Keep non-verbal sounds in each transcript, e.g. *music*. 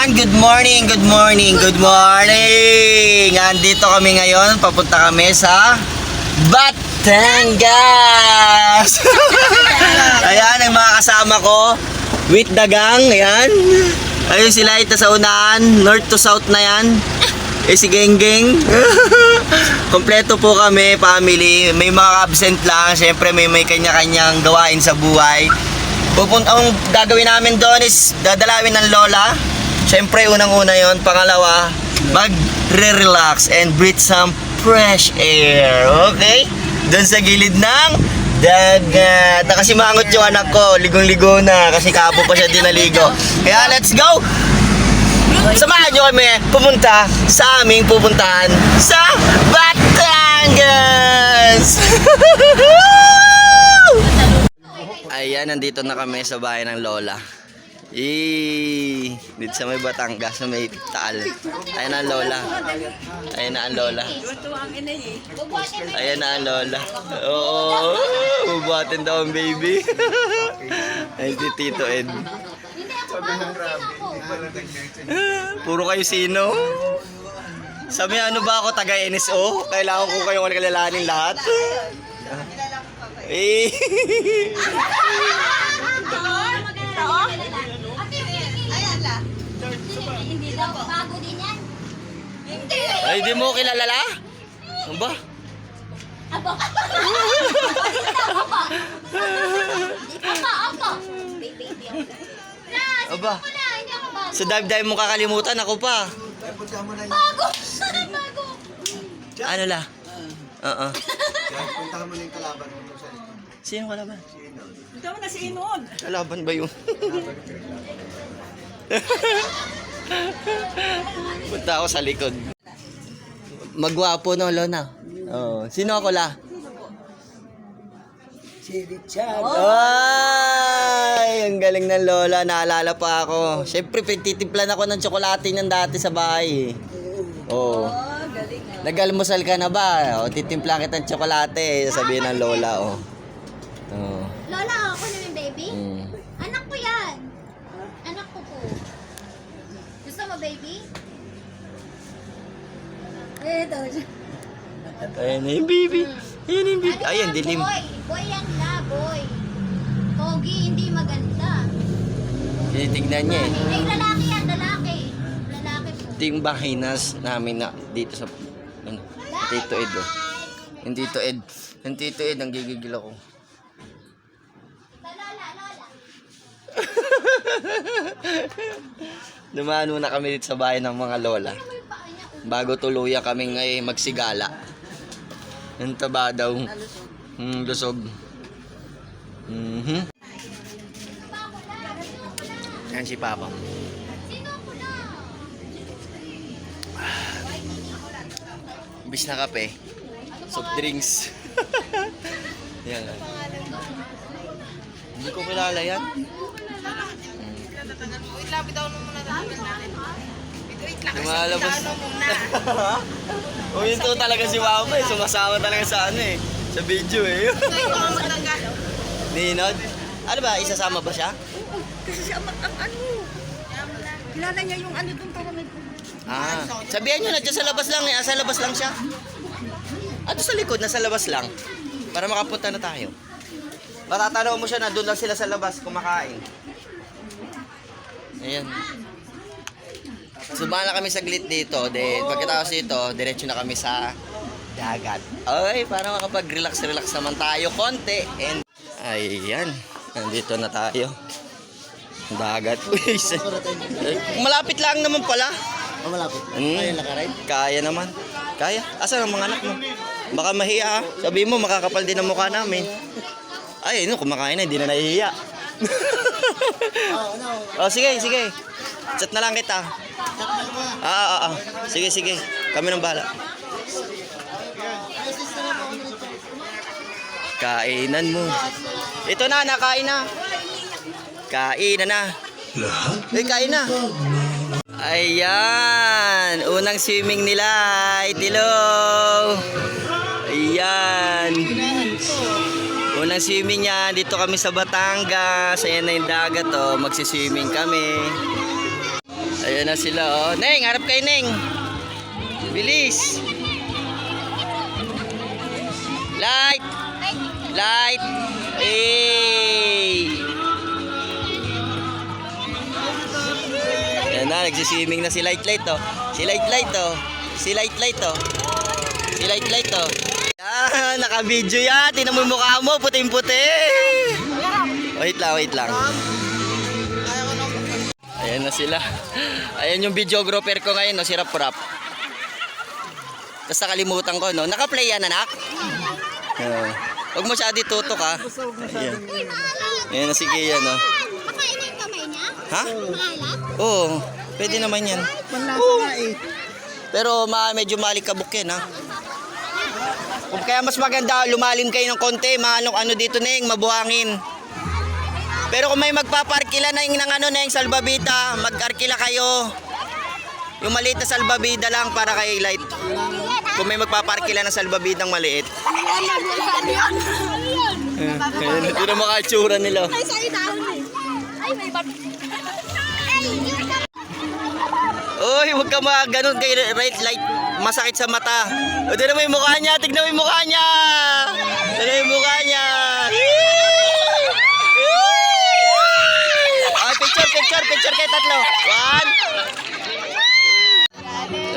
Ayan, good morning, good morning, good morning! Andito kami ngayon, papunta kami sa Batangas! *laughs* ayan, ang mga kasama ko, with the gang, ayan. Ayun sila, ito sa unahan, north to south na yan. Eh si Geng Geng. *laughs* Kompleto po kami, family. May mga absent lang. Siyempre may may kanya-kanyang gawain sa buhay. Pupunta, ang gagawin namin doon is dadalawin ng lola. Siyempre, unang-una yon Pangalawa, mag-relax and breathe some fresh air. Okay? Doon sa gilid ng dagat. Nakasimangot yung anak ko. Ligong-ligo na kasi kapo pa siya dinaligo. Kaya let's go! Samahan nyo kami pumunta sa aming pupuntahan sa Batangas! *laughs* Ayan, nandito na kami sa bahay ng Lola. Eee, dito sa may Batangas, sa may Taal. Ayan na ang Lola. Ayan na ang Lola. Ayan na ang Lola. Oo, bubuhatin daw ang baby. *laughs* Ay, si Tito Ed. Puro kayo sino? Sabi ano ba ako taga NSO? Kailangan ko kayong alkalalanin lahat. Eh. *laughs* Hindi daw bago din yan. Hindi. Ay, di mo kilala la? Ano ba? Pa pa ako. Baby, baby. Aba. Sa dive-dive mo kakalimutan, ako pa. Bago. bago. Ano la? Oo. Puntahan mo na yung kalaban mo sa. Sino kalaban? Ito mo na si Inod. Kalaban ba yun? *laughs* Punta ako sa likod. Magwapo no, Lona. Oo. Sino ako la? Si Richard. Ay, ang galing ng lola. Naalala pa ako. Siyempre, pintitimplan ako ng tsokolate ng dati sa bahay. Oo. Oh. Nag-almusal ka na ba? O, titimpla kita ng tsokolate. Sabihin ng lola, oh. Oo. Lola, ako na yung baby. Mm. Anak ko yan. Anak ko po. Gusto mo, baby? Eh, daw siya. Ayan na yung baby. Ayan yung baby. Ano Ayan, yan, dilim. Boy. Boy yan la, boy. Pogi, hindi maganda. Tinitignan niya eh. Ay, lalaki yan, lalaki. Lalaki po. Ito yung bahay nas namin na dito sa ano, Tito Ed oh. Yung Tito Ed. Yung Tito Ed, ang gigigil ako. Lola, lola. *laughs* Dumano na kami dito sa bahay ng mga lola. Niya. Bago tuluyan kami ngayon magsigala. Yung taba daw. Hmm, lusog. Mhm. Yan si Papa. Na? Bis na kape. Soft drinks. yan. Hindi ko kilala yan. Wait lang, bitaw mo muna natin. Wait lang, Lumalabas. ano muna. *laughs* O yun to talaga si Mama eh. Sumasama talaga sa ano eh. Sa video eh. Ang matanggal. Ninod. Ano ba? Isasama ba siya? Kasi siya mat ang ano. Kilala niya yung ano doon para may... Ah, sabihan nyo na dyan sa labas lang eh. Ah, sa labas lang siya. Ato sa likod, nasa labas lang. Para makapunta na tayo. Matatanaw mo siya na doon lang sila sa labas kumakain. Ayan. Sumahan na kami saglit dito. Then, pagkatapos dito, diretso na kami sa dagat. Okay, para makapag-relax-relax naman tayo konti. And, ayan. Nandito na tayo. Dagat. Sa- Malapit lang naman pala. Oh, malapit. Hmm. Ayun, nakaride. Kaya naman. Kaya. Asan ang mga anak mo? Baka mahiya ha. Sabi mo, makakapal din ang mukha namin. Ay, no, kumakain na, hindi na nahihiya. *laughs* Oh, no. oh, sige, sige. Chat na lang kita. Ah, ah, ah. Sige, sige. Kami nang bahala. Kainan mo. Ito na, nakain na. Kain na na. Eh, kain na. Ayan, unang swimming nila, Itilo. Ayan. Unang swimming niya, dito kami sa Batangas. Ayan na yung dagat, oh. Magsiswimming kami. Ayan na sila, oh. Neng, harap kay Neng. Bilis. Light. Light. Hey. Ayan na, nagsiswimming na si Light Light, oh. Si Light Light, oh. Si Light Light, oh. Si Light Light, oh. Yan, naka-video yan. Tingnan mo mukha mo, puting-puti. Wait lang, wait lang. Ayan na sila. Ayan yung videographer ko ngayon, no, si Rap Rap. Tapos nakalimutan ko, no? Naka-play yan, anak? Oo. Huwag mo siya tutok, ha? Ayan. Ayan na si Kia, no? Makain na yung kamay niya? Ha? Oo. Pwede naman yan. Nga eh. Pero ma medyo malikabok yan, ha? Kung kaya mas maganda, lumalim kayo ng konti, maano ano dito neng, mabuhangin. Pero kung may magpaparkila na yung ng ano neng salbabita, mag-arkila kayo. Yung maliit na salbabida lang para kay light. Kung may magpaparkila ng salbabidang maliit. Ayan, ito na mga itsura nila. Ay, sa dahon eh. Ay, may bat. Ay, Uy, huwag ka mga ganun kay right light. Masakit sa mata. O, tignan mo yung mukha niya. Tignan mo yung mukha niya. Tignan mo yung mukha niya. Ah, picture, picture, kayo tatlo. One.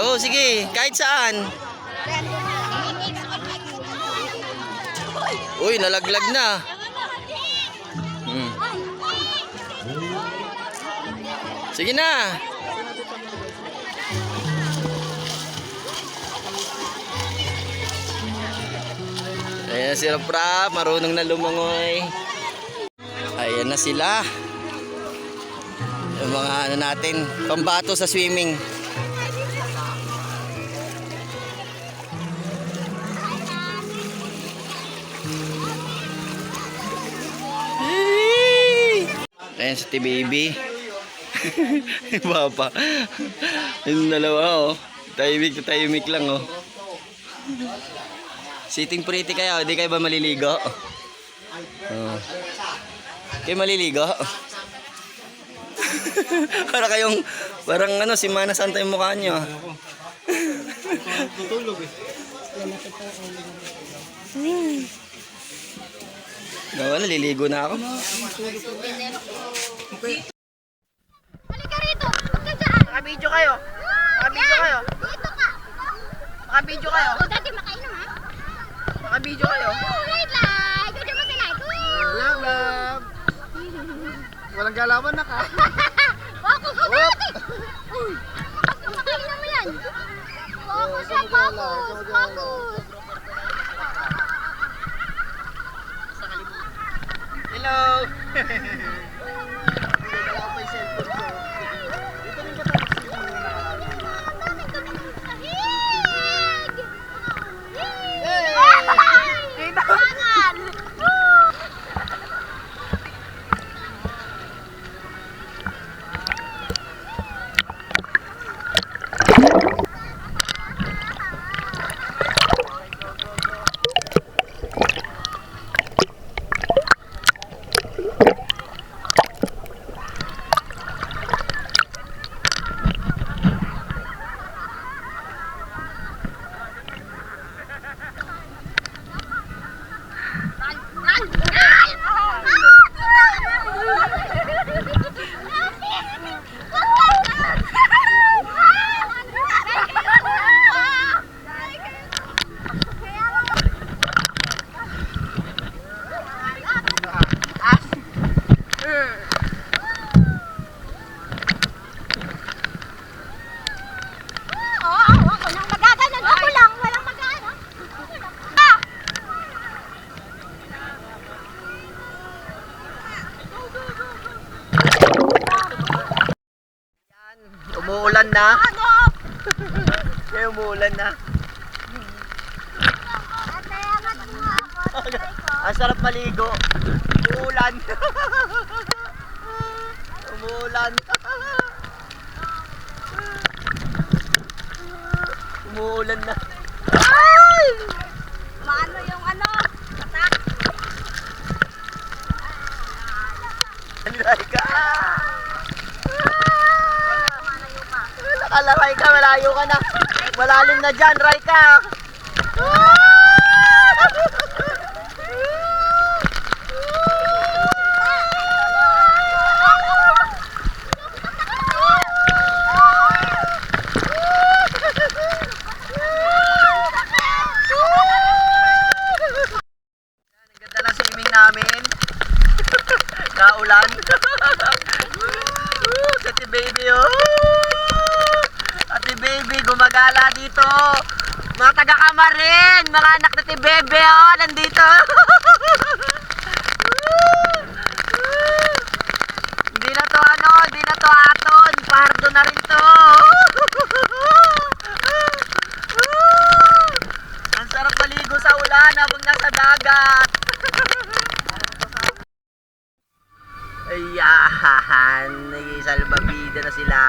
Oo, sige. Kahit saan. Uy, nalaglag na. Hmm. Sige na. Ayan na sila pra, marunong na lumangoy. Ayan na sila. Yung mga ano natin, pambato sa swimming. Ayan si T-Baby. *laughs* Papa. Yung dalawa oh. Tahimik na tahimik lang oh. Sitting pretty kayo, di kayo ba maliligo? Oh. Kayo maliligo? *laughs* para kayong, parang ano, si Mana Santa yung mukha nyo. *laughs* Tutulog eh. Nawa, naliligo na ako. Halika rito. Huwag ka dyan. Nakabidyo kayo. Nakabidyo kayo. Dito ka. Nakabidyo kayo. O, dati makainom ha. Nakabidyo kayo. Light light. Dito mo si light. Love, love. Walang galawan na ka. *laughs* Makainom mo yan. Focus siya, focus. Focus. Hello! *laughs* Umuulan. *laughs* Umuulan. Umuulan na. Ay! Maano yung ano? Tatak. Malayo ka. Nakalaray ka, malayo ka na. Malalim na dyan, Raika. taga Kamarin, mga anak na ti Bebe, oh, nandito. *laughs* Hindi na to ano, hindi na to aton, pardo na rin to. *laughs* Ang sarap maligo sa ulan habang nasa dagat. *laughs* Ayahan, nag-isalbabida na sila.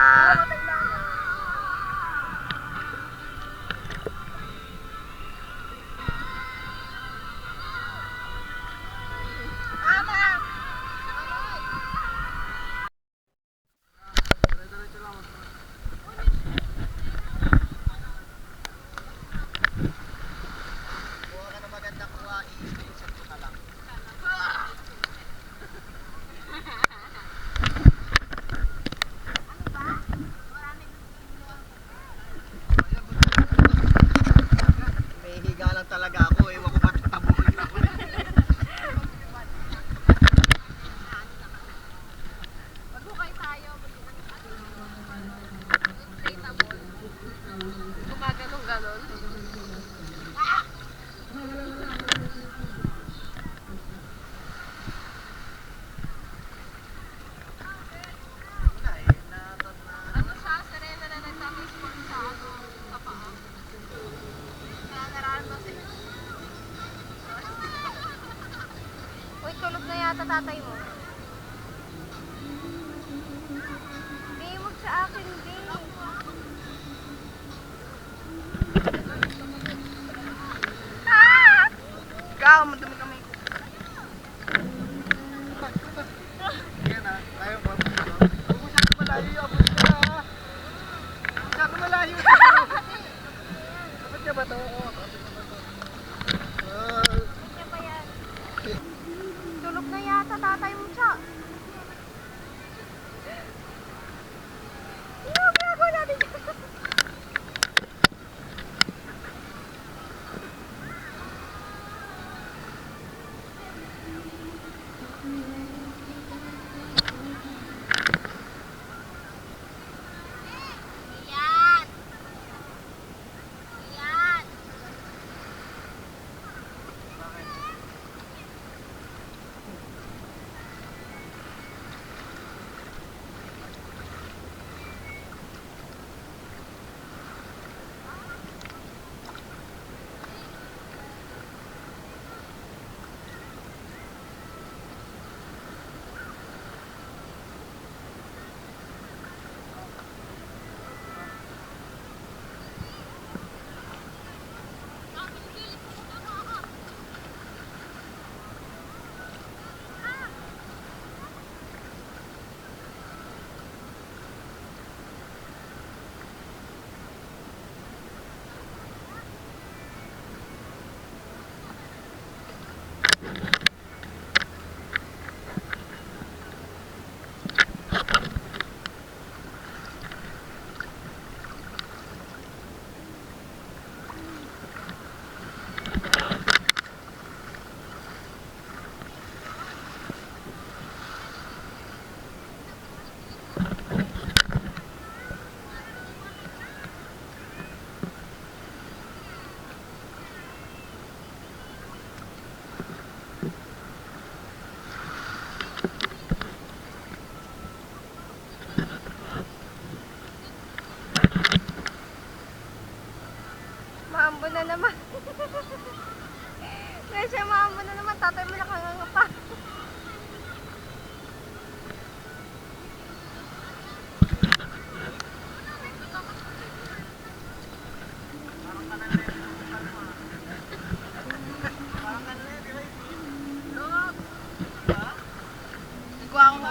calma,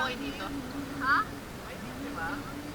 okay dito. Ha? Ay, di ba?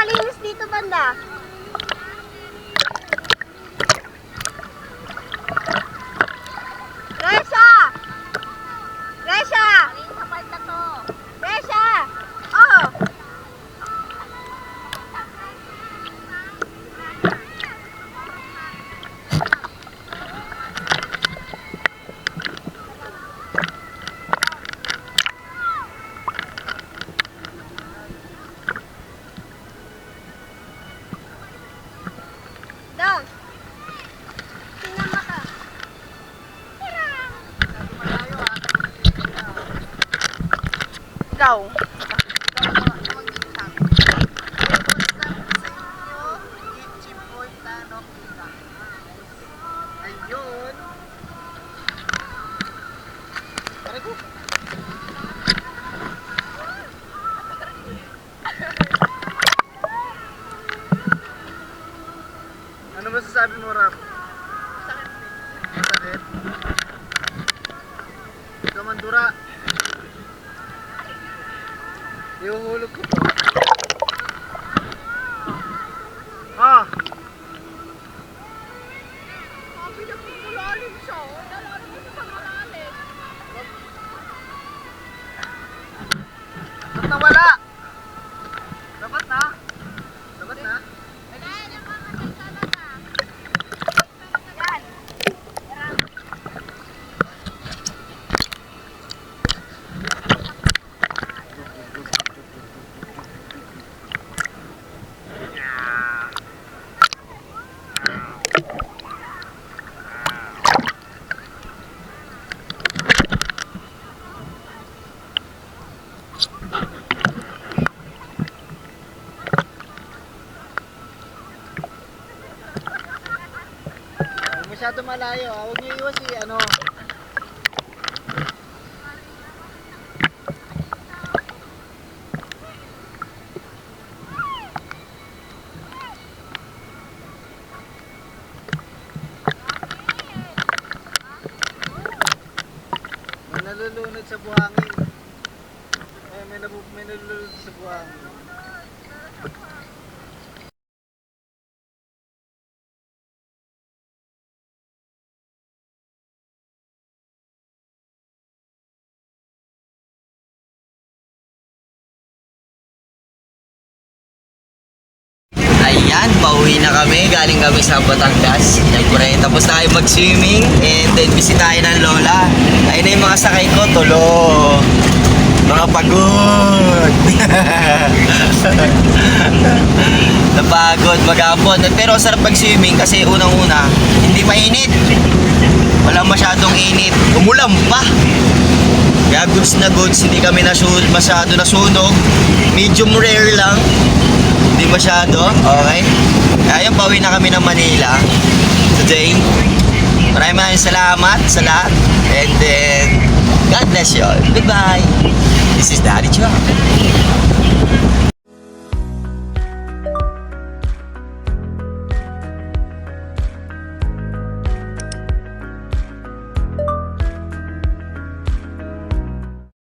Resha, malinis dito banda. Ano masasabi mo, Rap? Masakit. Ikaw mandura. Ihuhulog ko to. Masyado malayo. ah. Huwag niyo iwas si ano. May nalulunod sa buhangin. Eh, may, nabu may nalulunod sa buhangin. Ayan, pauwi na kami. Galing kami sa Batangas. Siyempre, tapos na kayo mag-swimming. And then, bisitahin ng Lola. Ayun na yung mga sakay ko. Tulo. Mga pagod. *laughs* Napagod, maghapon. Pero sarap mag-swimming kasi unang-una, hindi mainit. Walang Umuulan pa. Kaya goods na goods, hindi kami nasu- masyado nasunog. Medium rare lang. Hindi masyado. Okay. Kaya yun, pauwi na kami ng Manila today. Maraming maraming salamat sa lahat. And then, God bless you all. Goodbye. This is Daddy Chuck.